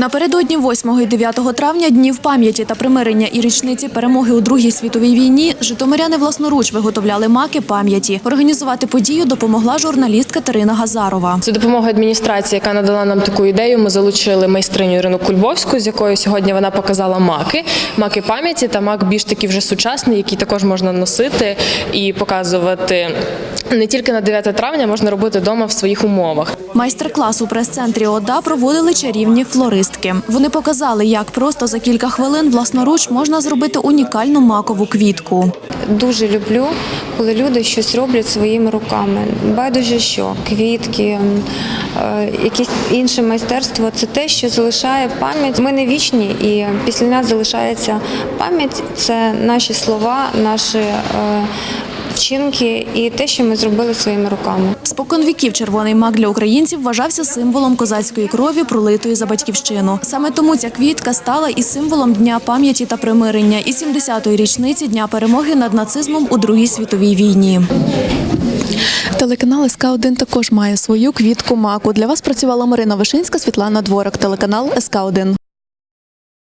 Напередодні 8 і 9 травня днів пам'яті та примирення і річниці перемоги у Другій світовій війні житомиряни власноруч виготовляли маки пам'яті. Організувати подію допомогла журналіст Катерина Газарова. За допомогою адміністрації, яка надала нам таку ідею, ми залучили майстриню Ірину Кульбовську, з якою сьогодні вона показала маки, маки пам'яті та мак більш такий вже сучасний, який також можна носити і показувати не тільки на 9 травня, можна робити вдома в своїх умовах. Майстер-клас у прес-центрі ОДА проводили чарівні флористки. Вони показали, як просто за кілька хвилин власноруч можна зробити унікальну макову квітку. Дуже люблю, коли люди щось роблять своїми руками. Байдуже що квітки, е, якесь інше майстерство це те, що залишає пам'ять. Ми не вічні, і після нас залишається пам'ять. Це наші слова, наші е, вчинки і те, що ми зробили своїми руками. Спокон віків червоний мак для українців вважався символом козацької крові, пролитої за батьківщину. Саме тому ця квітка стала і символом дня пам'яті та примирення і 70-ї річниці дня перемоги над нацизмом у Другій світовій війні. Телеканал СК 1 також має свою квітку маку. Для вас працювала Марина Вишинська, Світлана Дворок, телеканал СК 1